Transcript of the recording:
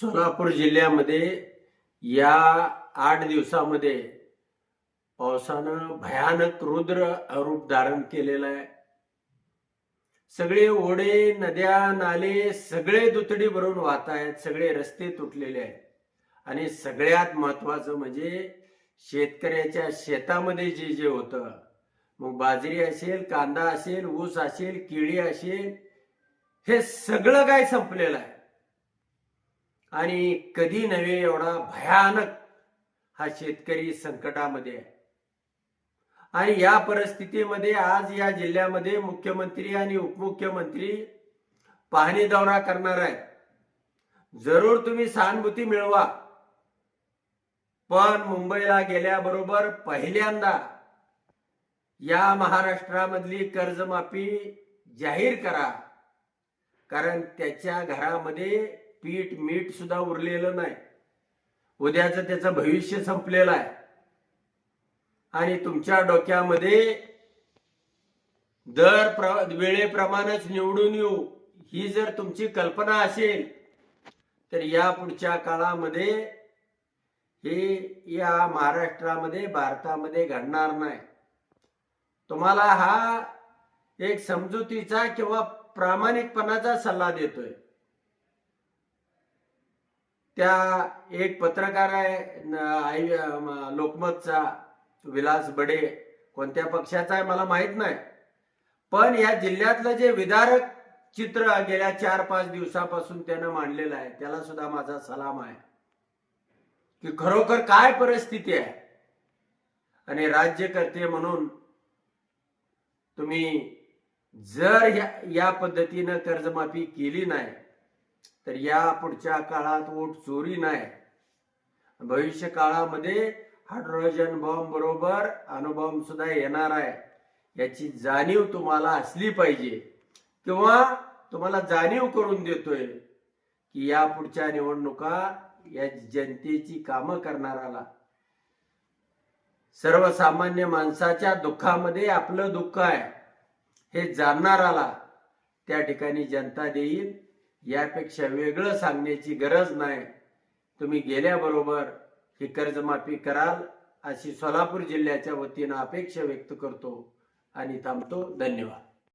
सोलापूर जिल्ह्यामध्ये या आठ दिवसामध्ये पावसानं भयानक रुद्र रूप धारण केलेलं आहे. सगळे ओढे नद्या नाले सगळे दुतडी भरून वाहत आहेत सगळे रस्ते तुटलेले आहेत. आणि सगळ्यात महत्वाचं म्हणजे शेतकऱ्याच्या शेतामध्ये जे जे होतं मग बाजरी असेल कांदा असेल ऊस असेल केळी असेल हे सगळं काय संपलेलं आहे. आणि कधी नव्हे एवढा भयानक हा शेतकरी संकटामध्ये आहे. आणि या परिस्थितीमध्ये आज या जिल्ह्यामध्ये मुख्यमंत्री आणि उपमुख्यमंत्री पाहणी दौरा करणार आहे जरूर तुम्ही सहानुभूती मिळवा. पण मुंबईला गेल्याबरोबर पहिल्यांदा या महाराष्ट्रामधली कर्जमाफी जाहीर करा. कारण त्याच्या घरामध्ये पीठ मीठ सुद्धा उरलेलं नाही. उद्याचं त्याचं भविष्य संपलेलं आहे. आणि तुमच्या डोक्यामध्ये दर प्र वेळेप्रमाणेच निवडून येऊ ही जर तुमची कल्पना असेल तर या पुढच्या काळामध्ये हे या महाराष्ट्रामध्ये भारतामध्ये घडणार नाही. तुम्हाला हा एक समजुतीचा किंवा प्रामाणिकपणाचा सल्ला देतोय. त्या एक पत्रकार आहे आई- लोकमतचा विलास बडे. कोणत्या पक्षाचा आहे मला माहीत नाही. पण या जिल्ह्यातलं जे विदारक चित्र गेल्या चार पाच दिवसापासून त्यानं मांडलेलं आहे त्याला सुद्धा माझा सलाम आहे. की खरोखर काय परिस्थिती आहे? आणि राज्यकर्ते म्हणून तुम्ही जर या या पद्धतीनं कर्जमाफी केली नाही तर या पुढच्या काळात वोट चोरी नाही. भविष्य काळामध्ये हायड्रोजन बॉम्ब बरोबर अणुबॉम्ब सुद्धा येणार आहे. याची जाणीव तुम्हाला असली पाहिजे. किंवा तुम्हाला जाणीव करून देतोय की या पुढच्या निवडणुका या जनतेची कामं करणाराला सर्वसामान्य माणसाच्या दुःखामध्ये आपलं दुःख आहे. हे जाणणाराला त्या ठिकाणी जनता देईल. यापेक्षा वेगळं सांगण्याची गरज नाही. तुम्ही गेल्याबरोबर ही कर्जमाफी कराल अशी सोलापूर जिल्ह्याच्या वतीनं अपेक्षा व्यक्त करतो. आणि थांबतो. धन्यवाद.